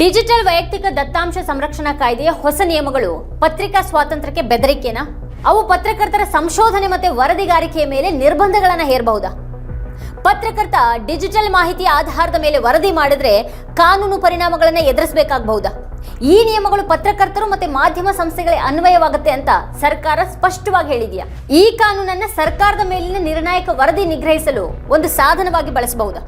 Digital ವೈಯಕ್ತಿಕ ದತ್ತಾಂಶ ಸಂರಕ್ಷಣಾ ಕಾಯ್ದೆಯ ಹೊಸ ನಿಯಮಗಳು ಪತ್ರಿಕಾ ಸ್ವಾತಂತ್ರ್ಯಕ್ಕೆ ಬೆದರಿಕೆನಾ? ಅವು ಪತ್ರಕರ್ತರ ಸಂಶೋಧನೆ ಮತ್ತೆ ವರದಿಗಾರಿಕೆಯ ಮೇಲೆ ನಿರ್ಬಂಧಗಳನ್ನು ಹೇರಬಹುದಾ? ಪತ್ರಕರ್ತ ಡಿಜಿಟಲ್ ಮಾಹಿತಿಯ ಆಧಾರದ ಮೇಲೆ ವರದಿ ಮಾಡಿದ್ರೆ ಕಾನೂನು ಪರಿಣಾಮಗಳನ್ನು ಎದುರಿಸಬೇಕಾಗಬಹುದಾ? ಈ ನಿಯಮಗಳು ಪತ್ರಕರ್ತರು ಮತ್ತೆ ಮಾಧ್ಯಮ ಸಂಸ್ಥೆಗಳಿಗೆ ಅನ್ವಯವಾಗುತ್ತೆ ಅಂತ ಸರ್ಕಾರ ಸ್ಪಷ್ಟವಾಗಿ ಹೇಳಿದೆಯಾ? ಈ ಕಾನೂನನ್ನ ಸರ್ಕಾರದ ಮೇಲಿನ ನಿರ್ಣಾಯಕ ವರದಿ ನಿಗ್ರಹಿಸಲು ಒಂದು ಸಾಧನವಾಗಿ ಬಳಸಬಹುದಾ?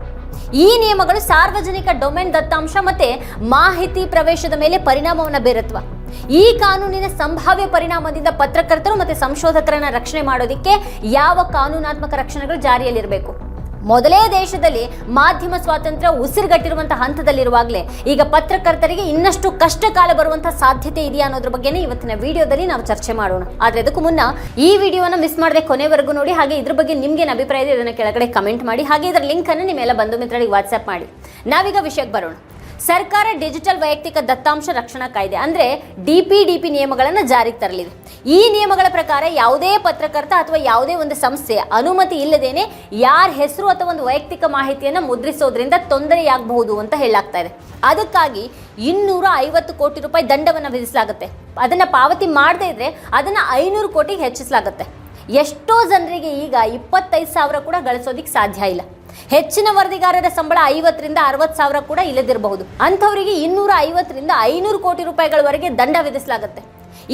ಈ ನಿಯಮಗಳು ಸಾರ್ವಜನಿಕ ಡೊಮೇನ್ ದತ್ತಾಂಶ ಮತ್ತೆ ಮಾಹಿತಿ ಪ್ರವೇಶದ ಮೇಲೆ ಪರಿಣಾಮವನ್ನು ಬೀರತ್ವ ಈ ಕಾನೂನಿನ ಸಂಭಾವ್ಯ ಪರಿಣಾಮದಿಂದ ಪತ್ರಕರ್ತರು ಮತ್ತೆ ಸಂಶೋಧಕರನ್ನ ರಕ್ಷಣೆ ಮಾಡೋದಕ್ಕೆ ಯಾವ ಕಾನೂನಾತ್ಮಕ ರಕ್ಷಣೆಗಳು ಜಾರಿಯಲ್ಲಿರಬೇಕು? ಮೊದಲೇ ದೇಶದಲ್ಲಿ ಮಾಧ್ಯಮ ಸ್ವಾತಂತ್ರ್ಯ ಉಸಿರುಗಟ್ಟಿರುವಂತಹ ಹಂತದಲ್ಲಿರುವಾಗಲೇ ಈಗ ಪತ್ರಕರ್ತರಿಗೆ ಇನ್ನಷ್ಟು ಕಷ್ಟ ಕಾಲ ಬರುವಂತಹ ಸಾಧ್ಯತೆ ಇದೆಯಾ ಅನ್ನೋದ್ರ ಬಗ್ಗೆನೇ ಇವತ್ತಿನ ವಿಡಿಯೋದಲ್ಲಿ ನಾವು ಚರ್ಚೆ ಮಾಡೋಣ. ಆದ್ರೆ ಅದಕ್ಕೂ ಮುನ್ನ ಈ ವಿಡಿಯೋನ ಮಿಸ್ ಮಾಡದೆ ಕೊನೆವರೆಗೂ ನೋಡಿ, ಹಾಗೆ ಇದ್ರ ಬಗ್ಗೆ ನಿಮ್ಗೇನು ಅಭಿಪ್ರಾಯ ಇದೆ ಅದನ್ನ ಕೆಳಗಡೆ ಕಮೆಂಟ್ ಮಾಡಿ, ಹಾಗೆ ಇದರ ಲಿಂಕ್ ಅನ್ನು ನಿಮ್ಮೆಲ್ಲ ಬಂಧು ಮಿತ್ರರಿಗೆ ವಾಟ್ಸ್ಆ್ಯಪ್ ಮಾಡಿ. ನಾವೀಗ ವಿಷಯಕ್ಕೆ ಬರೋಣ. ಸರ್ಕಾರ ಡಿಜಿಟಲ್ ವೈಯಕ್ತಿಕ ದತ್ತಾಂಶ ರಕ್ಷಣಾ ಕಾಯ್ದೆ, ಅಂದ್ರೆ ಡಿಪಿಡಿಪಿ ನಿಯಮಗಳನ್ನು ಜಾರಿಗೆ ತರಲಿದೆ. ಈ ನಿಯಮಗಳ ಪ್ರಕಾರ ಯಾವುದೇ ಪತ್ರಕರ್ತ ಅಥವಾ ಯಾವುದೇ ಒಂದು ಸಂಸ್ಥೆ ಅನುಮತಿ ಇಲ್ಲದೇನೆ ಯಾರ ಹೆಸರು ಅಥವಾ ಒಂದು ವೈಯಕ್ತಿಕ ಮಾಹಿತಿಯನ್ನು ಮುದ್ರಿಸೋದ್ರಿಂದ ತೊಂದರೆಯಾಗಬಹುದು ಅಂತ ಹೇಳಲಾಗ್ತಾ ಇದೆ. ಅದಕ್ಕಾಗಿ ಇನ್ನೂರ ಐವತ್ತು ಕೋಟಿ ರೂಪಾಯಿ ದಂಡವನ್ನು ವಿಧಿಸಲಾಗುತ್ತೆ. ಅದನ್ನು ಪಾವತಿ ಮಾಡದೇ ಇದ್ರೆ ಅದನ್ನು ಐನೂರು ಕೋಟಿಗೆ ಹೆಚ್ಚಿಸಲಾಗುತ್ತೆ. ಎಷ್ಟೋ ಜನರಿಗೆ ಈಗ ಇಪ್ಪತ್ತೈದು ಸಾವಿರ ಕೂಡ ಗಳಿಸೋದಿಕ್ಕೆ ಸಾಧ್ಯ ಇಲ್ಲ. ಹೆಚ್ಚಿನ ವರದಿಗಾರರ ಸಂಬಳ ಐವತ್ತರಿಂದ ಅರವತ್ತು ಸಾವಿರ ಕೂಡ ಇಲ್ಲದಿರಬಹುದು. ಅಂಥವರಿಗೆ ಇನ್ನೂರ ಐವತ್ತರಿಂದ ಐನೂರು ಕೋಟಿ ರೂಪಾಯಿಗಳವರೆಗೆ ದಂಡ ವಿಧಿಸಲಾಗುತ್ತೆ.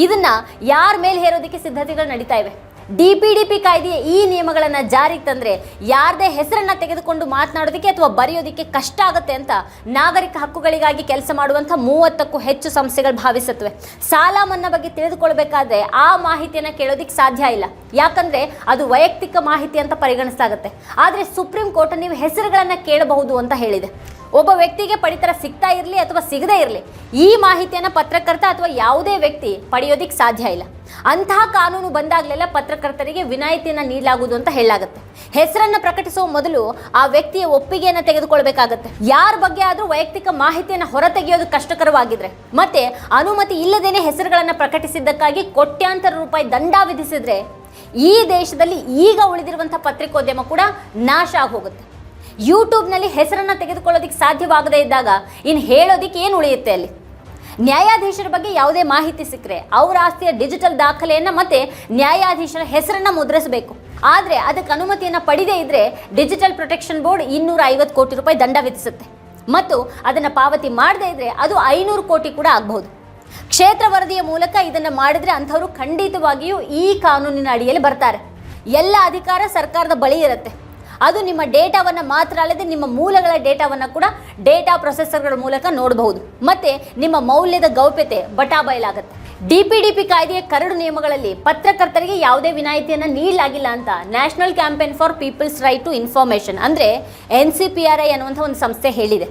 ಇದನ್ನ ಯಾರ ಮೇಲೆ ಹೇರೋದಕ್ಕೆ ಸಿದ್ಧತೆಗಳು ನಡೀತಾ ಇವೆ? ಡಿಪಿಡಿಪಿ ಕಾಯ್ದೆಯ ಈ ನಿಯಮಗಳನ್ನು ಜಾರಿಗೆ ತಂದರೆ ಯಾರದೇ ಹೆಸರನ್ನು ತೆಗೆದುಕೊಂಡು ಮಾತನಾಡೋದಕ್ಕೆ ಅಥವಾ ಬರೆಯೋದಕ್ಕೆ ಕಷ್ಟ ಆಗುತ್ತೆ ಅಂತ ನಾಗರಿಕ ಹಕ್ಕುಗಳಿಗಾಗಿ ಕೆಲಸ ಮಾಡುವಂಥ ಮೂವತ್ತಕ್ಕೂ ಹೆಚ್ಚು ಸಂಸ್ಥೆಗಳು ಭಾವಿಸುತ್ತವೆ. ಸಾಲ ಮನ್ನಾ ಬಗ್ಗೆ ತಿಳಿದುಕೊಳ್ಬೇಕಾದ್ರೆ ಆ ಮಾಹಿತಿಯನ್ನು ಕೇಳೋದಿಕ್ಕೆ ಸಾಧ್ಯ ಇಲ್ಲ. ಯಾಕಂದರೆ ಅದು ವೈಯಕ್ತಿಕ ಮಾಹಿತಿ ಅಂತ ಪರಿಗಣಿಸಲಾಗುತ್ತೆ. ಆದರೆ ಸುಪ್ರೀಂ ಕೋರ್ಟ್ ನೀವು ಹೆಸರುಗಳನ್ನು ಕೇಳಬಹುದು ಅಂತ ಹೇಳಿದೆ. ಒಬ್ಬ ವ್ಯಕ್ತಿಗೆ ಪಡಿತರ ಸಿಗ್ತಾ ಇರಲಿ ಅಥವಾ ಸಿಗದೇ ಇರಲಿ, ಈ ಮಾಹಿತಿಯನ್ನು ಪತ್ರಕರ್ತ ಅಥವಾ ಯಾವುದೇ ವ್ಯಕ್ತಿ ಪಡೆಯೋದಿಕ್ಕೆ ಸಾಧ್ಯ ಇಲ್ಲ. ಅಂತಹ ಕಾನೂನು ಬಂದಾಗಲೆಲ್ಲ ಪತ್ರಕರ್ತರಿಗೆ ವಿನಾಯಿತಿಯನ್ನು ನೀಡಲಾಗುವುದು ಅಂತ ಹೇಳಲಾಗುತ್ತೆ. ಹೆಸರನ್ನು ಪ್ರಕಟಿಸುವ ಮೊದಲು ಆ ವ್ಯಕ್ತಿಯ ಒಪ್ಪಿಗೆಯನ್ನು ತೆಗೆದುಕೊಳ್ಬೇಕಾಗತ್ತೆ. ಯಾರ ಬಗ್ಗೆ ಆದರೂ ವೈಯಕ್ತಿಕ ಮಾಹಿತಿಯನ್ನು ಹೊರತೆಗೆಯೋದು ಕಷ್ಟಕರವಾಗಿದ್ರೆ. ಮತ್ತೆ ಅನುಮತಿ ಇಲ್ಲದೇನೆ ಹೆಸರುಗಳನ್ನು ಪ್ರಕಟಿಸಿದ್ದಕ್ಕಾಗಿ ಕೋಟ್ಯಾಂತರ ರೂಪಾಯಿ ದಂಡ ವಿಧಿಸಿದ್ರೆ, ಈ ದೇಶದಲ್ಲಿ ಈಗ ಉಳಿದಿರುವಂತಹ ಪತ್ರಿಕೋದ್ಯಮ ಕೂಡ ನಾಶ ಆಗಿ ಹೋಗುತ್ತೆ ಯೂಟ್ಯೂಬ್ನಲ್ಲಿ ಹೆಸರನ್ನು ತೆಗೆದುಕೊಳ್ಳೋದಕ್ಕೆ ಸಾಧ್ಯವಾಗದೇ ಇದ್ದಾಗ ಇನ್ನು ಹೇಳೋದಕ್ಕೆ ಏನು ಉಳಿಯುತ್ತೆ ಅಲ್ಲಿ? ನ್ಯಾಯಾಧೀಶರ ಬಗ್ಗೆ ಯಾವುದೇ ಮಾಹಿತಿ ಸಿಕ್ಕರೆ ಅವರ ಆಸ್ತಿಯ ಡಿಜಿಟಲ್ ದಾಖಲೆಯನ್ನು ಮತ್ತೆ ನ್ಯಾಯಾಧೀಶರ ಹೆಸರನ್ನು ಮುದ್ರಿಸಬೇಕು. ಆದರೆ ಅದಕ್ಕೆ ಅನುಮತಿಯನ್ನು ಪಡೆದೇ ಇದ್ದರೆ ಡಿಜಿಟಲ್ ಪ್ರೊಟೆಕ್ಷನ್ ಬೋರ್ಡ್ ಇನ್ನೂರ ಐವತ್ತು ಕೋಟಿ ರೂಪಾಯಿ ದಂಡ ವಿಧಿಸುತ್ತೆ. ಮತ್ತು ಅದನ್ನು ಪಾವತಿ ಮಾಡದೇ ಇದ್ದರೆ ಅದು ಐನೂರು ಕೋಟಿ ಕೂಡ ಆಗಬಹುದು. ಕ್ಷೇತ್ರ ವರದಿಯ ಮೂಲಕ ಇದನ್ನು ಮಾಡಿದರೆ ಅಂಥವರು ಖಂಡಿತವಾಗಿಯೂ ಈ ಕಾನೂನಿನ ಅಡಿಯಲ್ಲಿ ಬರ್ತಾರೆ. ಎಲ್ಲ ಅಧಿಕಾರ ಸರ್ಕಾರದ ಬಳಿ ಇರುತ್ತೆ. ಅದು ನಿಮ್ಮ ಡೇಟಾವನ್ನು ಮಾತ್ರ ಅಲ್ಲದೆ ನಿಮ್ಮ ಮೂಲಗಳ ಡೇಟಾವನ್ನು ಕೂಡ ಡೇಟಾ ಪ್ರೊಸೆಸರ್ಗಳ ಮೂಲಕ ನೋಡಬಹುದು. ಮತ್ತು ನಿಮ್ಮ ಮೌಲ್ಯದ ಗೌಪ್ಯತೆ ಬಟಾ ಡಿ ಪಿ ಕಾಯ್ದೆಯ ಕರಡು ನಿಯಮಗಳಲ್ಲಿ ಪತ್ರಕರ್ತರಿಗೆ ಯಾವುದೇ ವಿನಾಯಿತಿಯನ್ನು ನೀಡಲಾಗಿಲ್ಲ ಅಂತ national campaign for people's right to information ಅಂದರೆ N C P R I ಅನ್ನುವಂಥ ಒಂದು ಸಂಸ್ಥೆ ಹೇಳಿದೆ.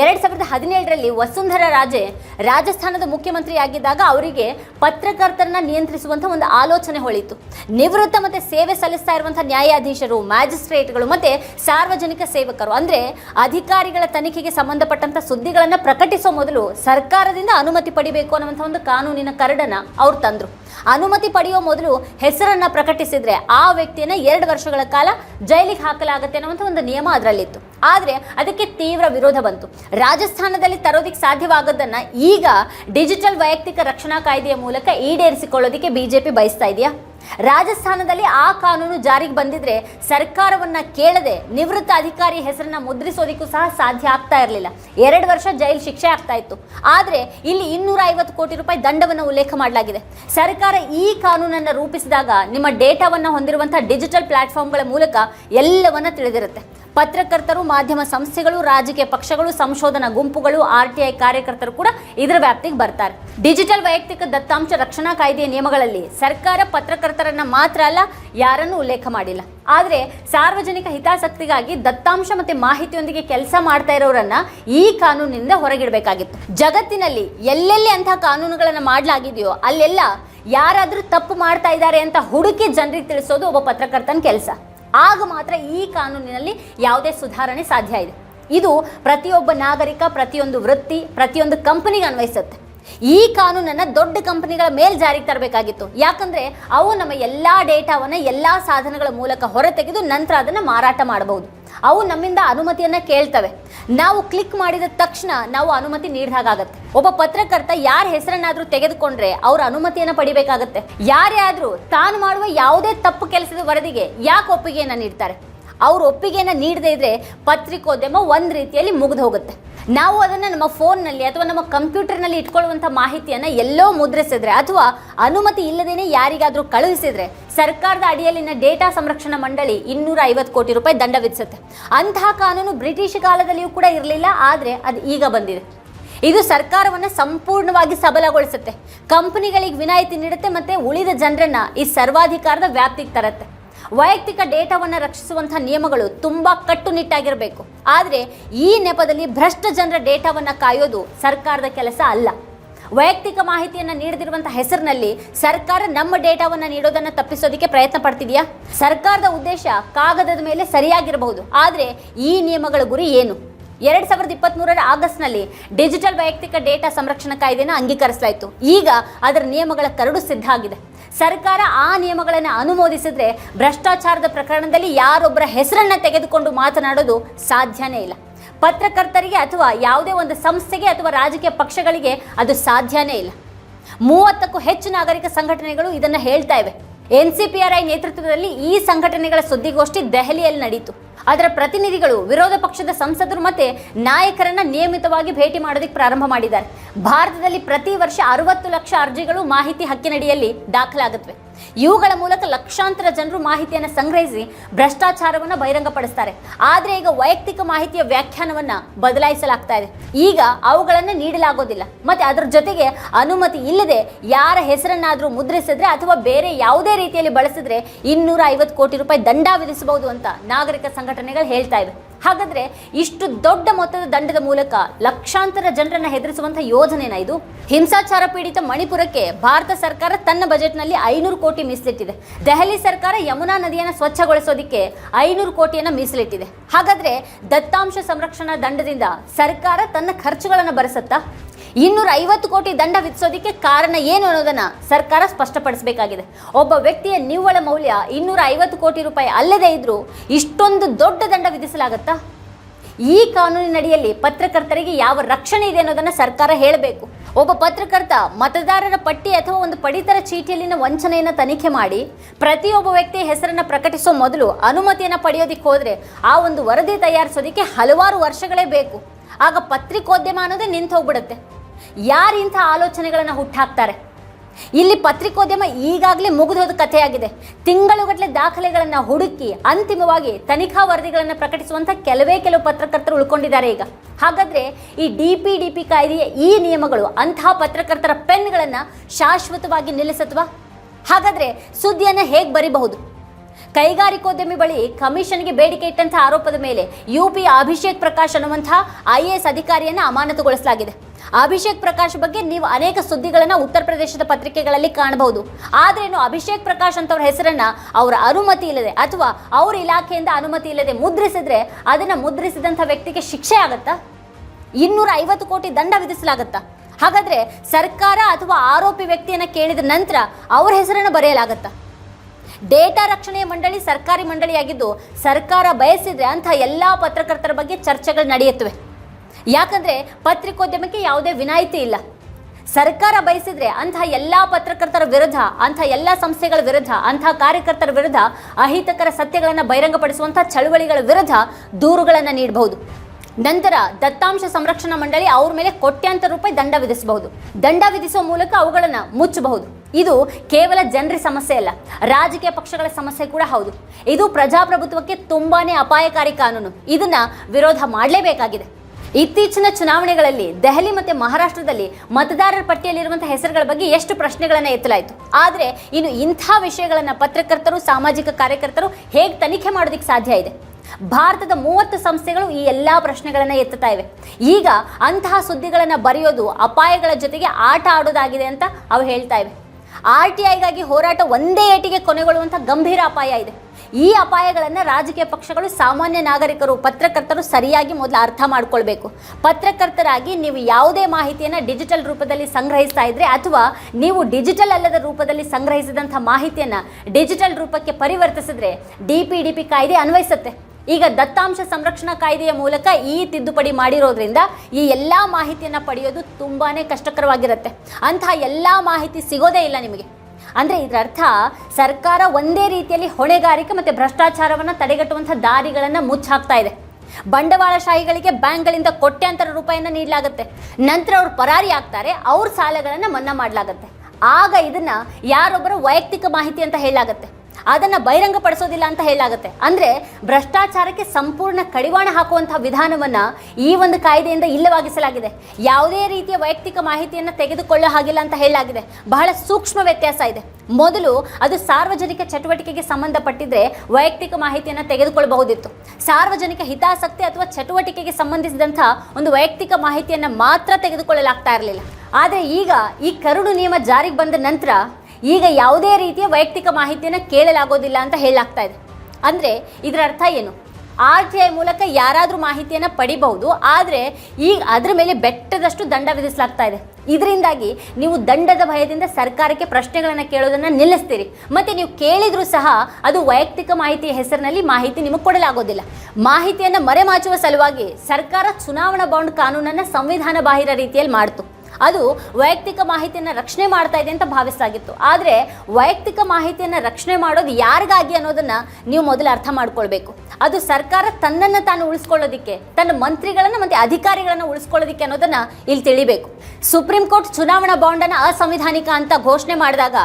ಎರಡ್ ಸಾವಿರದ ಹದಿನೇಳರಲ್ಲಿ ವಸುಂಧರಾ ರಾಜೆ ರಾಜಸ್ಥಾನದ ಮುಖ್ಯಮಂತ್ರಿ ಆಗಿದ್ದಾಗ ಅವರಿಗೆ ಪತ್ರಕರ್ತರನ್ನ ನಿಯಂತ್ರಿಸುವಂಥ ಒಂದು ಆಲೋಚನೆ ಹೊಳಿತು. ನಿವೃತ್ತ ಮತ್ತೆ ಸೇವೆ ಸಲ್ಲಿಸ್ತಾ ಇರುವಂತಹ ನ್ಯಾಯಾಧೀಶರು, ಮ್ಯಾಜಿಸ್ಟ್ರೇಟ್ಗಳು ಮತ್ತೆ ಸಾರ್ವಜನಿಕ ಸೇವಕರು, ಅಂದ್ರೆ ಅಧಿಕಾರಿಗಳ ತನಿಖೆಗೆ ಸಂಬಂಧಪಟ್ಟಂತ ಸುದ್ದಿಗಳನ್ನ ಪ್ರಕಟಿಸೋ ಮೊದಲು ಸರ್ಕಾರದಿಂದ ಅನುಮತಿ ಪಡಿಬೇಕು ಅನ್ನುವಂಥ ಒಂದು ಕಾನೂನಿನ ಕರಡನ ಅವ್ರು ತಂದ್ರು. ಅನುಮತಿ ಪಡೆಯುವ ಮೊದಲು ಹೆಸರನ್ನ ಪ್ರಕಟಿಸಿದ್ರೆ ಆ ವ್ಯಕ್ತಿಯನ್ನ ಎರಡು ವರ್ಷಗಳ ಕಾಲ ಜೈಲಿಗೆ ಹಾಕಲಾಗುತ್ತೆ ಅನ್ನುವಂಥ ಒಂದು ನಿಯಮ ಅದರಲ್ಲಿತ್ತು. ಆದರೆ ಅದಕ್ಕೆ ತೀವ್ರ ವಿರೋಧ ಬಂತು. ರಾಜಸ್ಥಾನದಲ್ಲಿ ತರೋದಿಕ್ಕೆ ಸಾಧ್ಯವಾಗದನ್ನ ಈಗ ಡಿಜಿಟಲ್ ವೈಯಕ್ತಿಕ ರಕ್ಷಣಾ ಕಾಯ್ದೆಯ ಮೂಲಕ ಈಡೇರಿಸಿಕೊಳ್ಳೋದಕ್ಕೆ ಬಿಜೆಪಿ ಬಯಸ್ತಾ ಇದೆಯಾ? ರಾಜಸ್ಥಾನದಲ್ಲಿ ಆ ಕಾನೂನು ಜಾರಿಗೆ ಬಂದಿದ್ರೆ ಸರ್ಕಾರವನ್ನ ಕೇಳದೆ ನಿವೃತ್ತ ಅಧಿಕಾರಿ ಹೆಸರನ್ನ ಮುದ್ರಿಸೋದಿಕ್ಕೂ ಸಹ ಸಾಧ್ಯ ಆಗ್ತಾ ಇರಲಿಲ್ಲ. ಎರಡು ವರ್ಷ ಜೈಲು ಶಿಕ್ಷೆ ಆಗ್ತಾ ಇತ್ತು. ಆದ್ರೆ ಇಲ್ಲಿ ಇನ್ನೂರ ಐವತ್ತು ಕೋಟಿ ರೂಪಾಯಿ ದಂಡವನ್ನು ಉಲ್ಲೇಖ ಮಾಡಲಾಗಿದೆ. ಸರ್ಕಾರ ಈ ಕಾನೂನನ್ನು ರೂಪಿಸಿದಾಗ ನಿಮ್ಮ ಡೇಟಾವನ್ನು ಹೊಂದಿರುವಂತಹ ಡಿಜಿಟಲ್ ಪ್ಲಾಟ್ಫಾರ್ಮ್ಗಳ ಮೂಲಕ ಎಲ್ಲವನ್ನ ತಿಳಿದಿರುತ್ತೆ. ಪತ್ರಕರ್ತರು, ಮಾಧ್ಯಮ ಸಂಸ್ಥೆಗಳು, ರಾಜಕೀಯ ಪಕ್ಷಗಳು, ಸಂಶೋಧನಾ ಗುಂಪುಗಳು, ಆರ್ ಟಿ ಐ ಕಾರ್ಯಕರ್ತರು ಕೂಡ ಇದರ ವ್ಯಾಪ್ತಿಗೆ ಬರ್ತಾರೆ. ಡಿಜಿಟಲ್ ವೈಯಕ್ತಿಕ ದತ್ತಾಂಶ ರಕ್ಷಣಾ ಕಾಯ್ದೆಯ ನಿಯಮಗಳಲ್ಲಿ ಸರ್ಕಾರ ಪತ್ರಕರ್ತರನ್ನ ಮಾತ್ರ ಅಲ್ಲ, ಯಾರನ್ನೂ ಉಲ್ಲೇಖ ಮಾಡಿಲ್ಲ. ಆದರೆ ಸಾರ್ವಜನಿಕ ಹಿತಾಸಕ್ತಿಗಾಗಿ ದತ್ತಾಂಶ ಮತ್ತೆ ಮಾಹಿತಿಯೊಂದಿಗೆ ಕೆಲಸ ಮಾಡ್ತಾ ಇರೋರನ್ನ ಈ ಕಾನೂನಿನಿಂದ ಹೊರಗಿಡಬೇಕಾಗಿತ್ತು. ಜಗತ್ತಿನಲ್ಲಿ ಎಲ್ಲೆಲ್ಲಿ ಅಂತಹ ಕಾನೂನುಗಳನ್ನು ಮಾಡಲಾಗಿದೆಯೋ ಅಲ್ಲೆಲ್ಲ ಯಾರಾದರೂ ತಪ್ಪು ಮಾಡ್ತಾ ಇದ್ದಾರೆ ಅಂತ ಹುಡುಕಿ ಜನರಿಗೆ ತಿಳಿಸೋದು ಒಬ್ಬ ಪತ್ರಕರ್ತನ ಕೆಲಸ. ಆಗ ಮಾತ್ರ ಈ ಕಾನೂನಿನಲ್ಲಿ ಯಾವುದೇ ಸುಧಾರಣೆ ಸಾಧ್ಯ ಇದೆ. ಇದು ಪ್ರತಿಯೊಬ್ಬ ನಾಗರಿಕ, ಪ್ರತಿಯೊಂದು ವೃತ್ತಿ, ಪ್ರತಿಯೊಂದು ಕಂಪನಿಗೆ ಅನ್ವಯಿಸುತ್ತೆ. ಈ ಕಾನೂನನ್ನ ದೊಡ್ಡ ಕಂಪನಿಗಳ ಮೇಲೆ ಜಾರಿಗೆ ತರಬೇಕಾಗಿತ್ತು. ಯಾಕಂದ್ರೆ ಅವು ನಮ್ಮ ಎಲ್ಲಾ ಡೇಟಾವನ್ನ, ಎಲ್ಲಾ ಸಾಧನಗಳ ಮೂಲಕ ಹೊರತೆಗೆದು ನಂತರ ಅದನ್ನ ಮಾರಾಟ ಮಾಡಬಹುದು. ಅವು ನಮ್ಮಿಂದ ಅನುಮತಿಯನ್ನ ಕೇಳ್ತವೆ. ನಾವು ಕ್ಲಿಕ್ ಮಾಡಿದ ತಕ್ಷಣ ನಾವು ಅನುಮತಿ ನೀಡಿದಾಗತ್ತೆ ಒಬ್ಬ ಪತ್ರಕರ್ತ ಯಾರ ಹೆಸರನ್ನಾದರೂ ತೆಗೆದುಕೊಂಡ್ರೆ ಅವ್ರ ಅನುಮತಿಯನ್ನ ಪಡಿಬೇಕಾಗತ್ತೆ. ಯಾರೇ ಆದರೂ ತಾನು ಮಾಡುವ ಯಾವುದೇ ತಪ್ಪು ಕೆಲಸದ ವರದಿಗೆ ಯಾಕೆ ಒಪ್ಪಿಗೆಯನ್ನು ನೀಡ್ತಾರೆ? ಅವ್ರ ಒಪ್ಪಿಗೆಯನ್ನ ನೀಡದೇ ಇದ್ರೆ ಪತ್ರಿಕೋದ್ಯಮ ಒಂದು ರೀತಿಯಲ್ಲಿ ಮುಗಿದು ಹೋಗುತ್ತೆ. ನಾವು ಅದನ್ನು ನಮ್ಮ ಫೋನ್ನಲ್ಲಿ ಅಥವಾ ನಮ್ಮ ಕಂಪ್ಯೂಟರ್ನಲ್ಲಿ ಇಟ್ಕೊಳ್ಳುವಂಥ ಮಾಹಿತಿಯನ್ನು ಎಲ್ಲೋ ಮುದ್ರಿಸಿದ್ರೆ ಅಥವಾ ಅನುಮತಿ ಇಲ್ಲದೇನೆ ಯಾರಿಗಾದರೂ ಕಳುಹಿಸಿದರೆ ಸರ್ಕಾರದ ಅಡಿಯಲ್ಲಿನ ಡೇಟಾ ಸಂರಕ್ಷಣಾ ಮಂಡಳಿ ಇನ್ನೂರ ಐವತ್ತು ಕೋಟಿ ರೂಪಾಯಿ ದಂಡ ವಿಧಿಸುತ್ತೆ. ಅಂತಹ ಕಾನೂನು ಬ್ರಿಟಿಷ್ ಕಾಲದಲ್ಲಿಯೂ ಕೂಡ ಇರಲಿಲ್ಲ, ಆದರೆ ಅದು ಈಗ ಬಂದಿದೆ. ಇದು ಸರ್ಕಾರವನ್ನು ಸಂಪೂರ್ಣವಾಗಿ ಸಬಲಗೊಳಿಸುತ್ತೆ. ಕಂಪನಿಗಳಿಗೆ ವಿನಾಯಿತಿ ನೀಡುತ್ತೆ ಮತ್ತು ಉಳಿದ ಜನರನ್ನು ಈ ಸರ್ವಾಧಿಕಾರದ ವ್ಯಾಪ್ತಿಗೆ ತರುತ್ತೆ. ವೈಯಕ್ತಿಕ ಡೇಟಾವನ್ನು ರಕ್ಷಿಸುವಂಥ ನಿಯಮಗಳು ತುಂಬಾ ಕಟ್ಟುನಿಟ್ಟಾಗಿರಬೇಕು. ಆದರೆ ಈ ನೆಪದಲ್ಲಿ ಭ್ರಷ್ಟ ಜನರ ಡೇಟಾವನ್ನು ಕಾಯೋದು ಸರ್ಕಾರದ ಕೆಲಸ ಅಲ್ಲ. ವೈಯಕ್ತಿಕ ಮಾಹಿತಿಯನ್ನು ನೀಡದಿರುವಂಥ ಹೆಸರಿನಲ್ಲಿ ಸರ್ಕಾರ ನಮ್ಮ ಡೇಟಾವನ್ನು ನೀಡೋದನ್ನು ತಪ್ಪಿಸೋದಕ್ಕೆ ಪ್ರಯತ್ನ ಪಡ್ತಿದೆಯಾ? ಸರ್ಕಾರದ ಉದ್ದೇಶ ಕಾಗದದ ಮೇಲೆ ಸರಿಯಾಗಿರಬಹುದು. ಆದರೆ ಈ ನಿಯಮಗಳ ಗುರಿ ಏನು? ಎರಡ್ ಸಾವಿರದ ಇಪ್ಪತ್ತ್ ಮೂರರ ಆಗಸ್ಟ್ನಲ್ಲಿ ಡಿಜಿಟಲ್ ವೈಯಕ್ತಿಕ ಡೇಟಾ ಸಂರಕ್ಷಣಾ ಕಾಯ್ದೆಯನ್ನು ಅಂಗೀಕರಿಸಲಾಯಿತು. ಈಗ ಅದರ ನಿಯಮಗಳ ಕರಡು ಸಿದ್ಧ ಆಗಿದೆ. ಸರ್ಕಾರ ಆ ನಿಯಮಗಳನ್ನು ಅನುಮೋದಿಸಿದ್ರೆ ಭ್ರಷ್ಟಾಚಾರದ ಪ್ರಕರಣದಲ್ಲಿ ಯಾರೊಬ್ಬರ ಹೆಸರನ್ನು ತೆಗೆದುಕೊಂಡು ಮಾತನಾಡೋದು ಸಾಧ್ಯನೇ ಇಲ್ಲ. ಪತ್ರಕರ್ತರಿಗೆ ಅಥವಾ ಯಾವುದೇ ಒಂದು ಸಂಸ್ಥೆಗೆ ಅಥವಾ ರಾಜಕೀಯ ಪಕ್ಷಗಳಿಗೆ ಅದು ಸಾಧ್ಯನೇ ಇಲ್ಲ. ಮೂವತ್ತಕ್ಕೂ ಹೆಚ್ಚು ನಾಗರಿಕ ಸಂಘಟನೆಗಳು ಇದನ್ನು ಹೇಳ್ತಾ ಇವೆ. N C P R I ನೇತೃತ್ವದಲ್ಲಿ ಈ ಸಂಘಟನೆಗಳ ಸುದ್ದಿಗೋಷ್ಠಿ ದೆಹಲಿಯಲ್ಲಿ ನಡೆಯಿತು ಅದರ ಪ್ರತಿನಿಧಿಗಳು ವಿರೋಧ ಪಕ್ಷದ ಸಂಸದರು ಮತ್ತೆ ನಾಯಕರನ್ನ ನಿಯಮಿತವಾಗಿ ಭೇಟಿ ಮಾಡೋದಕ್ಕೆ ಪ್ರಾರಂಭ ಮಾಡಿದ್ದಾರೆ. ಭಾರತದಲ್ಲಿ ಪ್ರತಿ ವರ್ಷ ಅರವತ್ತು ಲಕ್ಷ ಅರ್ಜಿಗಳು ಮಾಹಿತಿ ಹಕ್ಕಿನಡಿಯಲ್ಲಿ ದಾಖಲಾಗುತ್ತವೆ. ಇವುಗಳ ಮೂಲಕ ಲಕ್ಷಾಂತರ ಜನರು ಮಾಹಿತಿಯನ್ನು ಸಂಗ್ರಹಿಸಿ ಭ್ರಷ್ಟಾಚಾರವನ್ನು ಬಹಿರಂಗಪಡಿಸ್ತಾರೆ. ಆದರೆ ಈಗ ವೈಯಕ್ತಿಕ ಮಾಹಿತಿಯ ವ್ಯಾಖ್ಯಾನವನ್ನು ಬದಲಾಯಿಸಲಾಗ್ತಾ ಇದೆ. ಈಗ ಅವುಗಳನ್ನು ನೀಡಲಾಗೋದಿಲ್ಲ. ಮತ್ತೆ ಅದರ ಜೊತೆಗೆ ಅನುಮತಿ ಇಲ್ಲದೆ ಯಾರ ಹೆಸರನ್ನಾದರೂ ಮುದ್ರಿಸಿದ್ರೆ ಅಥವಾ ಬೇರೆ ಯಾವುದೇ ರೀತಿಯಲ್ಲಿ ಬಳಸಿದ್ರೆ ಇನ್ನೂರ ಐವತ್ತು ಕೋಟಿ ರೂಪಾಯಿ ದಂಡ ವಿಧಿಸಬಹುದು ಅಂತ ನಾಗರಿಕ ಸಂಘಟನೆಗಳು ಹೇಳ್ತಾ ಇವೆ. ಹಾಗಾದ್ರೆ ಇಷ್ಟು ದೊಡ್ಡ ಮೊತ್ತದ ದಂಡದ ಮೂಲಕ ಲಕ್ಷಾಂತರ ಜನರನ್ನ ಹೆದರಿಸುವಂತಹ ಯೋಜನೆನ ಇದು? ಹಿಂಸಾಚಾರ ಪೀಡಿತ ಮಣಿಪುರಕ್ಕೆ ಭಾರತ ಸರ್ಕಾರ ತನ್ನ ಬಜೆಟ್ನಲ್ಲಿ ಐನೂರು ಕೋಟಿ ಮೀಸಲಿಟ್ಟಿದೆ. ದೆಹಲಿ ಸರ್ಕಾರ ಯಮುನಾ ನದಿಯನ್ನು ಸ್ವಚ್ಛಗೊಳಿಸೋದಕ್ಕೆ ಐನೂರು ಕೋಟಿಯನ್ನ ಮೀಸಲಿಟ್ಟಿದೆ. ಹಾಗಾದ್ರೆ ದತ್ತಾಂಶ ಸಂರಕ್ಷಣಾ ದಂಡದಿಂದ ಸರ್ಕಾರ ತನ್ನ ಖರ್ಚುಗಳನ್ನು ಭರಿಸುತ್ತಾ? ಇನ್ನೂರ ಐವತ್ತು ಕೋಟಿ ದಂಡ ವಿಧಿಸೋದಕ್ಕೆ ಕಾರಣ ಏನು ಅನ್ನೋದನ್ನ ಸರ್ಕಾರ ಸ್ಪಷ್ಟಪಡಿಸಬೇಕಾಗಿದೆ. ಒಬ್ಬ ವ್ಯಕ್ತಿಯ ನಿವ್ವಳ ಮೌಲ್ಯ ಇನ್ನೂರ ಐವತ್ತು ಕೋಟಿ ರೂಪಾಯಿ ಅಲ್ಲದೇ ಇದ್ದರೂ ಇಷ್ಟೊಂದು ದೊಡ್ಡ ದಂಡ ವಿಧಿಸಲಾಗತ್ತಾ? ಈ ಕಾನೂನಿನಡಿಯಲ್ಲಿ ಪತ್ರಕರ್ತರಿಗೆ ಯಾವ ರಕ್ಷಣೆ ಇದೆ ಅನ್ನೋದನ್ನ ಸರ್ಕಾರ ಹೇಳಬೇಕು. ಒಬ್ಬ ಪತ್ರಕರ್ತ, ಮತದಾರರ ಪಟ್ಟಿ ಅಥವಾ ಒಂದು ಪಡಿತರ ಚೀಟಿಯಲ್ಲಿನ ವಂಚನೆಯನ್ನು ತನಿಖೆ ಮಾಡಿ ಪ್ರತಿಯೊಬ್ಬ ವ್ಯಕ್ತಿಯ ಹೆಸರನ್ನು ಪ್ರಕಟಿಸೋ ಮೊದಲು ಅನುಮತಿಯನ್ನು ಪಡೆಯೋದಿಕ್ಕೆ ಹೋದರೆ ಆ ಒಂದು ವರದಿ ತಯಾರಿಸೋದಕ್ಕೆ ಹಲವಾರು ವರ್ಷಗಳೇ ಬೇಕು. ಆಗ ಪತ್ರಿಕೋದ್ಯಮ ಅನ್ನೋದೇ ನಿಂತು ಹೋಗ್ಬಿಡುತ್ತೆ ಯಾರು ಇಂಥ ಆಲೋಚನೆಗಳನ್ನು ಹುಟ್ಟಾಕ್ತಾರೆ? ಇಲ್ಲಿ ಪತ್ರಿಕೋದ್ಯಮ ಈಗಾಗಲೇ ಮುಗಿದೋದ ಕಥೆಯಾಗಿದೆ. ತಿಂಗಳುಗಟ್ಟಲೆ ದಾಖಲೆಗಳನ್ನು ಹುಡುಕಿ ಅಂತಿಮವಾಗಿ ತನಿಖಾ ವರದಿಗಳನ್ನು ಪ್ರಕಟಿಸುವಂಥ ಕೆಲವೇ ಕೆಲವು ಪತ್ರಕರ್ತರು ಉಳ್ಕೊಂಡಿದ್ದಾರೆ ಈಗ. ಹಾಗಾದರೆ ಈ ಡಿ ಪಿ ಡಿ ಪಿ ಕಾಯ್ದೆಯ ಈ ನಿಯಮಗಳು ಅಂತಹ ಪತ್ರಕರ್ತರ ಪೆನ್ಗಳನ್ನು ಶಾಶ್ವತವಾಗಿ ನಿಲ್ಲಿಸತ್ವಾ? ಹಾಗಾದರೆ ಸುದ್ದಿಯನ್ನು ಹೇಗೆ ಬರಿಬಹುದು? ಕೈಗಾರಿಕೋದ್ಯಮಿ ಬಳಿ ಕಮಿಷನ್ಗೆ ಬೇಡಿಕೆ ಇಟ್ಟಂತಹ ಆರೋಪದ ಮೇಲೆ ಯುಪಿ ಅಭಿಷೇಕ್ ಪ್ರಕಾಶ್ ಅನ್ನುವಂತಹ ಐಎಎಸ್ ಅಧಿಕಾರಿಯನ್ನು ಅಮಾನತುಗೊಳಿಸಲಾಗಿದೆ. ಅಭಿಷೇಕ್ ಪ್ರಕಾಶ್ ಬಗ್ಗೆ ನೀವು ಅನೇಕ ಸುದ್ದಿಗಳನ್ನು ಉತ್ತರ ಪ್ರದೇಶದ ಪತ್ರಿಕೆಗಳಲ್ಲಿ ಕಾಣಬಹುದು. ಆದ್ರೇನು ಅಭಿಷೇಕ್ ಪ್ರಕಾಶ್ ಅಂತವ್ರ ಹೆಸರನ್ನ ಅವರ ಅನುಮತಿ ಇಲ್ಲದೆ ಅಥವಾ ಅವ್ರ ಇಲಾಖೆಯಿಂದ ಅನುಮತಿ ಇಲ್ಲದೆ ಮುದ್ರಿಸಿದ್ರೆ ಅದನ್ನ ಮುದ್ರಿಸಿದಂಥ ವ್ಯಕ್ತಿಗೆ ಶಿಕ್ಷೆ ಆಗತ್ತಾ? ಇನ್ನೂರ ಐವತ್ತು ಕೋಟಿ ದಂಡ ವಿಧಿಸಲಾಗತ್ತಾ? ಹಾಗಾದ್ರೆ ಸರ್ಕಾರ ಅಥವಾ ಆರೋಪಿ ವ್ಯಕ್ತಿಯನ್ನ ಕೇಳಿದ ನಂತರ ಅವ್ರ ಹೆಸರನ್ನು ಬರೆಯಲಾಗತ್ತಾ? ಡೇಟಾ ರಕ್ಷಣೆಯ ಮಂಡಳಿ ಸರ್ಕಾರಿ ಮಂಡಳಿಯಾಗಿದ್ದು ಸರ್ಕಾರ ಬಯಸಿದ್ರೆ ಅಂಥ ಎಲ್ಲ ಪತ್ರಕರ್ತರ ಬಗ್ಗೆ ಚರ್ಚೆಗಳು ನಡೆಯುತ್ತವೆ. ಯಾಕಂದ್ರೆ ಪತ್ರಿಕೋದ್ಯಮಕ್ಕೆ ಯಾವುದೇ ವಿನಾಯಿತಿ ಇಲ್ಲ. ಸರ್ಕಾರ ಬಯಸಿದ್ರೆ ಅಂತಹ ಎಲ್ಲ ಪತ್ರಕರ್ತರ ವಿರುದ್ಧ, ಅಂಥ ಎಲ್ಲ ಸಂಸ್ಥೆಗಳ ವಿರುದ್ಧ ಅಂತಹ ಕಾರ್ಯಕರ್ತರ ವಿರುದ್ಧ ಅಹಿತಕರ ಸತ್ಯಗಳನ್ನು ಬಹಿರಂಗಪಡಿಸುವಂಥ ಚಳುವಳಿಗಳ ವಿರುದ್ಧ ದೂರುಗಳನ್ನು ನೀಡಬಹುದು. ನಂತರ ದತ್ತಾಂಶ ಸಂರಕ್ಷಣಾ ಮಂಡಳಿ ಅವ್ರ ಮೇಲೆ ಕೋಟ್ಯಾಂತರ ರೂಪಾಯಿ ದಂಡ ವಿಧಿಸಬಹುದು. ದಂಡ ವಿಧಿಸುವ ಮೂಲಕ ಅವುಗಳನ್ನು ಮುಚ್ಚಬಹುದು. ಇದು ಕೇವಲ ಜನರ ಸಮಸ್ಯೆ ಅಲ್ಲ, ರಾಜಕೀಯ ಪಕ್ಷಗಳ ಸಮಸ್ಯೆ ಕೂಡ ಹೌದು. ಇದು ಪ್ರಜಾಪ್ರಭುತ್ವಕ್ಕೆ ತುಂಬಾನೇ ಅಪಾಯಕಾರಿ ಕಾನೂನು. ಇದನ್ನ ವಿರೋಧ ಮಾಡಲೇಬೇಕಾಗಿದೆ. ಇತ್ತೀಚಿನ ಚುನಾವಣೆಗಳಲ್ಲಿ ದೆಹಲಿ ಮತ್ತೆ ಮಹಾರಾಷ್ಟ್ರದಲ್ಲಿ ಮತದಾರರ ಪಟ್ಟಿಯಲ್ಲಿರುವಂತಹ ಹೆಸರುಗಳ ಬಗ್ಗೆ ಎಷ್ಟು ಪ್ರಶ್ನೆಗಳನ್ನು ಎತ್ತಲಾಯಿತು? ಆದರೆ ಇನ್ನು ಇಂಥ ವಿಷಯಗಳನ್ನು ಪತ್ರಕರ್ತರು, ಸಾಮಾಜಿಕ ಕಾರ್ಯಕರ್ತರು ಹೇಗೆ ತನಿಖೆ ಮಾಡೋದಕ್ಕೆ ಸಾಧ್ಯ ಇದೆ? ಭಾರತದ ಮೂವತ್ತು ಸಂಸ್ಥೆಗಳು ಈ ಎಲ್ಲಾ ಪ್ರಶ್ನೆಗಳನ್ನ ಎತ್ತುತ್ತಾ ಇವೆ. ಈಗ ಅಂತಹ ಸುದ್ದಿಗಳನ್ನು ಬರೆಯೋದು ಅಪಾಯಗಳ ಜೊತೆಗೆ ಆಟ ಆಡೋದಾಗಿದೆ ಅಂತ ಅವು ಹೇಳ್ತಾ ಇವೆ. ಆರ್ ಟಿ ಐಗಾಗಿ ಹೋರಾಟ ಒಂದೇ ಏಟಿಗೆ ಕೊನೆಗೊಳ್ಳುವಂಥ ಗಂಭೀರ ಅಪಾಯ ಇದೆ. ಈ ಅಪಾಯಗಳನ್ನು ರಾಜಕೀಯ ಪಕ್ಷಗಳು ಸಾಮಾನ್ಯ ನಾಗರಿಕರು, ಪತ್ರಕರ್ತರು ಸರಿಯಾಗಿ ಮೊದಲು ಅರ್ಥ ಮಾಡಿಕೊಳ್ಬೇಕು. ಪತ್ರಕರ್ತರಾಗಿ ನೀವು ಯಾವುದೇ ಮಾಹಿತಿಯನ್ನು ಡಿಜಿಟಲ್ ರೂಪದಲ್ಲಿ ಸಂಗ್ರಹಿಸ್ತಾ ಇದ್ರೆ ಅಥವಾ ನೀವು ಡಿಜಿಟಲ್ ಅಲ್ಲದ ರೂಪದಲ್ಲಿ ಸಂಗ್ರಹಿಸಿದಂಥ ಮಾಹಿತಿಯನ್ನು ಡಿಜಿಟಲ್ ರೂಪಕ್ಕೆ ಪರಿವರ್ತಿಸಿದ್ರೆ ಡಿ ಪಿ ಡಿ ಪಿ ಕಾಯ್ದೆ ಅನ್ವಯಿಸುತ್ತೆ. ಈಗ ದತ್ತಾಂಶ ಸಂರಕ್ಷಣಾ ಕಾಯ್ದೆಯ ಮೂಲಕ ಈ ತಿದ್ದುಪಡಿ ಮಾಡಿರೋದ್ರಿಂದ ಈ ಎಲ್ಲ ಮಾಹಿತಿಯನ್ನು ಪಡೆಯೋದು ತುಂಬಾ ಕಷ್ಟಕರವಾಗಿರುತ್ತೆ. ಅಂತಹ ಎಲ್ಲ ಮಾಹಿತಿ ಸಿಗೋದೇ ಇಲ್ಲ ನಿಮಗೆ. ಅಂದರೆ ಇದರ ಅರ್ಥ ಸರ್ಕಾರ ಒಂದೇ ರೀತಿಯಲ್ಲಿ ಹೊಣೆಗಾರಿಕೆ ಮತ್ತು ಭ್ರಷ್ಟಾಚಾರವನ್ನು ತಡೆಗಟ್ಟುವಂಥ ದಾರಿಗಳನ್ನು ಮುಚ್ಚಾಕ್ತಾ ಇದೆ. ಬಂಡವಾಳಶಾಹಿಗಳಿಗೆ ಬ್ಯಾಂಕ್ಗಳಿಂದ ಕೋಟ್ಯಾಂತರ ರೂಪಾಯಿಯನ್ನು ನೀಡಲಾಗುತ್ತೆ. ನಂತರ ಅವರು ಪರಾರಿ ಆಗ್ತಾರೆ, ಅವ್ರ ಸಾಲಗಳನ್ನು ಮನ್ನಾ ಮಾಡಲಾಗುತ್ತೆ. ಆಗ ಇದನ್ನು ಯಾರೊಬ್ಬರ ವೈಯಕ್ತಿಕ ಮಾಹಿತಿ ಅಂತ ಹೇಳಲಾಗುತ್ತೆ. ಅದನ್ನ ಬಹಿರಂಗಪಡಿಸೋದಿಲ್ಲ ಅಂತ ಹೇಳಲಾಗುತ್ತೆ. ಅಂದರೆ ಭ್ರಷ್ಟಾಚಾರಕ್ಕೆ ಸಂಪೂರ್ಣ ಕಡಿವಾಣ ಹಾಕುವಂತಹ ವಿಧಾನವನ್ನು ಈ ಒಂದು ಕಾಯ್ದೆಯಿಂದ ಇಲ್ಲವಾಗಿಸಲಾಗಿದೆ. ಯಾವುದೇ ರೀತಿಯ ವೈಯಕ್ತಿಕ ಮಾಹಿತಿಯನ್ನು ತೆಗೆದುಕೊಳ್ಳೋ ಹಾಗಿಲ್ಲ ಅಂತ ಹೇಳಲಾಗಿದೆ. ಬಹಳ ಸೂಕ್ಷ್ಮ ವ್ಯತ್ಯಾಸ ಇದೆ. ಮೊದಲು ಅದು ಸಾರ್ವಜನಿಕ ಚಟುವಟಿಕೆಗೆ ಸಂಬಂಧಪಟ್ಟಿದ್ರೆ ವೈಯಕ್ತಿಕ ಮಾಹಿತಿಯನ್ನು ತೆಗೆದುಕೊಳ್ಳಬಹುದಿತ್ತು. ಸಾರ್ವಜನಿಕ ಹಿತಾಸಕ್ತಿ ಅಥವಾ ಚಟುವಟಿಕೆಗೆ ಸಂಬಂಧಿಸಿದಂಥ ಒಂದು ವೈಯಕ್ತಿಕ ಮಾಹಿತಿಯನ್ನು ಮಾತ್ರ ತೆಗೆದುಕೊಳ್ಳಲಾಗ್ತಾ ಇರಲಿಲ್ಲ. ಆದರೆ ಈಗ ಈ ಕರಡು ನಿಯಮ ಜಾರಿಗೆ ಬಂದ ನಂತರ ಈಗ ಯಾವುದೇ ರೀತಿಯ ವೈಯಕ್ತಿಕ ಮಾಹಿತಿಯನ್ನು ಕೇಳಲಾಗೋದಿಲ್ಲ ಅಂತ ಹೇಳಲಾಗ್ತಾ ಇದೆ. ಅಂದರೆ ಇದರ ಅರ್ಥ ಏನು? ಆರ್ ಟಿ ಐ ಮೂಲಕ ಯಾರಾದರೂ ಮಾಹಿತಿಯನ್ನು ಪಡಿಬಹುದು, ಆದರೆ ಈಗ ಅದರ ಮೇಲೆ ಬೆಟ್ಟದಷ್ಟು ದಂಡ ವಿಧಿಸಲಾಗ್ತಾ ಇದೆ. ಇದರಿಂದಾಗಿ ನೀವು ದಂಡದ ಭಯದಿಂದ ಸರ್ಕಾರಕ್ಕೆ ಪ್ರಶ್ನೆಗಳನ್ನು ಕೇಳೋದನ್ನು ನಿಲ್ಲಿಸ್ತೀರಿ. ಮತ್ತು ನೀವು ಕೇಳಿದರೂ ಸಹ ಅದು ವೈಯಕ್ತಿಕ ಮಾಹಿತಿಯ ಹೆಸರಿನಲ್ಲಿ ಮಾಹಿತಿ ನಿಮಗೆ ಕೊಡಲಾಗೋದಿಲ್ಲ. ಮಾಹಿತಿಯನ್ನು ಮರೆಮಾಚುವ ಸಲುವಾಗಿ ಸರ್ಕಾರ ಚುನಾವಣಾ ಬಾಂಡ್ ಕಾನೂನನ್ನು ಸಂವಿಧಾನ ಬಾಹಿರ ರೀತಿಯಲ್ಲಿ ಮಾಡ್ತು. ಅದು ವೈಯಕ್ತಿಕ ಮಾಹಿತಿಯನ್ನು ರಕ್ಷಣೆ ಮಾಡ್ತಾ ಇದೆ ಅಂತ ಭಾವಿಸ್ತಾಗಿತ್ತು ಆದರೆ ವೈಯಕ್ತಿಕ ಮಾಹಿತಿಯನ್ನು ರಕ್ಷಣೆ ಮಾಡೋದು ಯಾರಿಗಾಗಿ ಅನ್ನೋದನ್ನು ನೀವು ಮೊದಲು ಅರ್ಥ ಮಾಡ್ಕೊಳ್ಬೇಕು. ಅದು ಸರ್ಕಾರ ತನ್ನನ್ನು ತಾನು ಉಳಿಸ್ಕೊಳ್ಳೋದಿಕ್ಕೆ, ತನ್ನ ಮಂತ್ರಿಗಳನ್ನು ಮತ್ತು ಅಧಿಕಾರಿಗಳನ್ನು ಉಳಿಸ್ಕೊಳ್ಳೋದಿಕ್ಕೆ ಅನ್ನೋದನ್ನ ಇಲ್ಲಿ ತಿಳಿಬೇಕು. ಸುಪ್ರೀಂ ಕೋರ್ಟ್ ಚುನಾವಣಾ ಬಾಂಡನ್ನು ಅಸಂವಿಧಾನಿಕ ಅಂತ ಘೋಷಣೆ ಮಾಡಿದಾಗ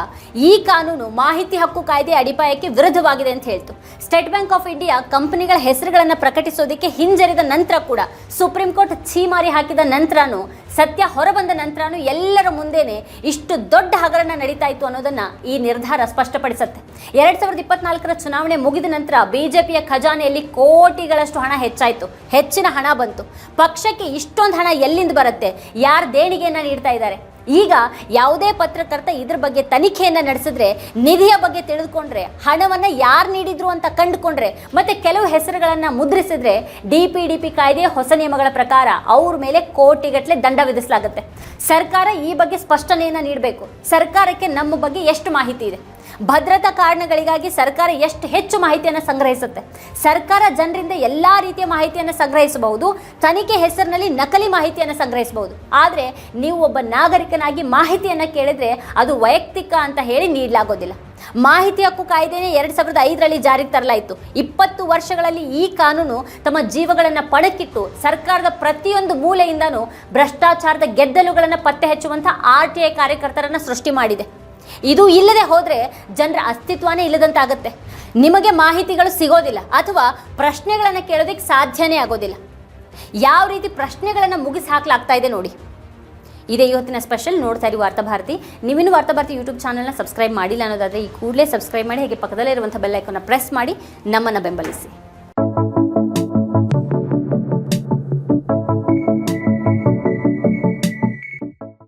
ಈ ಕಾನೂನು ಮಾಹಿತಿ ಹಕ್ಕು ಕಾಯ್ದೆ ಅಡಿಪಾಯಕ್ಕೆ ವಿರುದ್ಧವಾಗಿದೆ ಅಂತ ಹೇಳ್ತು. ಸ್ಟೇಟ್ ಬ್ಯಾಂಕ್ ಆಫ್ ಇಂಡಿಯಾ ಕಂಪನಿಗಳ ಹೆಸರುಗಳನ್ನು ಪ್ರಕಟಿಸೋದಕ್ಕೆ ಹಿಂಜರಿದ ನಂತರ ಕೂಡ ಸುಪ್ರೀಂ ಕೋರ್ಟ್ ಛೀಮಾರಿ ಹಾಕಿದ ನಂತರನೂ, ಸತ್ಯ ಹೊರಬಂದ ನಂತರನೂ ಎಲ್ಲರ ಮುಂದೆನೆ ಇಷ್ಟು ದೊಡ್ಡ ಹಗರಣ ನಡೀತಾ ಇತ್ತು ಅನ್ನೋದನ್ನ ಈ ನಿರ್ಧಾರ ಸ್ಪಷ್ಟಪಡಿಸುತ್ತೆ. ಎರಡ್ ಸಾವಿರದ ಇಪ್ಪತ್ನಾಲ್ಕರ ಚುನಾವಣೆ ಮುಗಿದ ನಂತರ ಬಿಜೆಪಿಯ ಖಜಾನೆಯಲ್ಲಿ ಕೋಟಿಗಳಷ್ಟು ಹಣ ಹೆಚ್ಚಾಯಿತು. ಹೆಚ್ಚಿನ ಹಣ ಬಂತು. ಪಕ್ಷಕ್ಕೆ ಇಷ್ಟೊಂದು ಹಣ ಎಲ್ಲಿಂದ ಬರುತ್ತೆ? ಯಾರು ದೇಣಿಗೆಯನ್ನು ನೀಡ್ತಾ ಇದ್ದಾರೆ? ಈಗ ಯಾವುದೇ ಪತ್ರಕರ್ತ ಇದ್ರ ಬಗ್ಗೆ ತನಿಖೆಯನ್ನು ನಡೆಸಿದ್ರೆ, ನಿಧಿಯ ಬಗ್ಗೆ ತಿಳಿದುಕೊಂಡ್ರೆ, ಹಣವನ್ನ ಯಾರು ನೀಡಿದ್ರು ಅಂತ ಕಂಡುಕೊಂಡ್ರೆ, ಮತ್ತೆ ಕೆಲವು ಹೆಸರುಗಳನ್ನ ಮುದ್ರಿಸಿದ್ರೆ, ಡಿ ಪಿ ಡಿ ಪಿ ಕಾಯ್ದೆಯ ಹೊಸ ನಿಯಮಗಳ ಪ್ರಕಾರ ಅವ್ರ ಮೇಲೆ ಕೋಟಿಗಟ್ಟಲೆ ದಂಡ ವಿಧಿಸಲಾಗುತ್ತೆ. ಸರ್ಕಾರ ಈ ಬಗ್ಗೆ ಸ್ಪಷ್ಟನೆಯನ್ನು ನೀಡಬೇಕು. ಸರ್ಕಾರಕ್ಕೆ ನಮ್ಮ ಬಗ್ಗೆ ಎಷ್ಟು ಮಾಹಿತಿ ಇದೆ? ಭದ್ರತಾ ಕಾರಣಗಳಿಗಾಗಿ ಸರ್ಕಾರ ಎಷ್ಟು ಹೆಚ್ಚು ಮಾಹಿತಿಯನ್ನು ಸಂಗ್ರಹಿಸುತ್ತೆ? ಸರ್ಕಾರ ಜನರಿಂದ ಎಲ್ಲ ರೀತಿಯ ಮಾಹಿತಿಯನ್ನು ಸಂಗ್ರಹಿಸಬಹುದು, ತನಿಖೆ ಹೆಸರಿನಲ್ಲಿ ನಕಲಿ ಮಾಹಿತಿಯನ್ನು ಸಂಗ್ರಹಿಸಬಹುದು. ಆದರೆ ನೀವು ಒಬ್ಬ ನಾಗರಿಕನಾಗಿ ಮಾಹಿತಿಯನ್ನು ಕೇಳಿದ್ರೆ ಅದು ವೈಯಕ್ತಿಕ ಅಂತ ಹೇಳಿ ನೀಡಲಾಗೋದಿಲ್ಲ. ಮಾಹಿತಿ ಹಕ್ಕು ಕಾಯ್ದೆನೇ ಎರಡು ಸಾವಿರದ ಐದರಲ್ಲಿ ಜಾರಿಗೆ ತರಲಾಯಿತು. ಇಪ್ಪತ್ತು ವರ್ಷಗಳಲ್ಲಿ ಈ ಕಾನೂನು ತಮ್ಮ ಜೀವಗಳನ್ನು ಪಣಕ್ಕಿಟ್ಟು ಸರ್ಕಾರದ ಪ್ರತಿಯೊಂದು ಮೂಲೆಯಿಂದನೂ ಭ್ರಷ್ಟಾಚಾರದ ಗೆದ್ದಲುಗಳನ್ನು ಪತ್ತೆ ಹಚ್ಚುವಂಥ ಆರ್ ಟಿ ಐ ಕಾರ್ಯಕರ್ತರನ್ನು ಸೃಷ್ಟಿ ಮಾಡಿದೆ. ಇದು ಇಲ್ಲದೆ ಹೋದರೆ ಜನರ ಅಸ್ತಿತ್ವನೇ ಇಲ್ಲದಂತಾಗುತ್ತೆ. ನಿಮಗೆ ಮಾಹಿತಿಗಳು ಸಿಗೋದಿಲ್ಲ ಅಥವಾ ಪ್ರಶ್ನೆಗಳನ್ನು ಕೇಳೋದಕ್ಕೆ ಸಾಧ್ಯನೇ ಆಗೋದಿಲ್ಲ. ಯಾವ ರೀತಿ ಪ್ರಶ್ನೆಗಳನ್ನು ಮುಗಿಸಿ ಹಾಕಲಾಗ್ತಾ ಇದೆ ನೋಡಿ. ಇದೇ ಇವತ್ತಿನ ಸ್ಪೆಷಲ್ ನೋಡ್ತಾ ಇರಿ ವಾರ್ತಾಭಾರತಿ ನೀವಿನ್ನು ವಾರ್ತಾಭಾರತಿ ಯೂಟ್ಯೂಬ್ ಚಾನಲ್ನ ಸಬ್ಸ್ಕ್ರೈಬ್ ಮಾಡಿಲ್ಲ ಅನ್ನೋದಾದರೆ ಈ ಕೂಡಲೇ ಸಬ್ಸ್ಕ್ರೈಬ್ ಮಾಡಿ, ಹೇಗೆ ಪಕ್ಕದಲ್ಲೇ ಇರುವಂಥ ಬೆಲ್ ಐಕನ್ನ ಪ್ರೆಸ್ ಮಾಡಿ, ನಮ್ಮನ್ನು ಬೆಂಬಲಿಸಿ.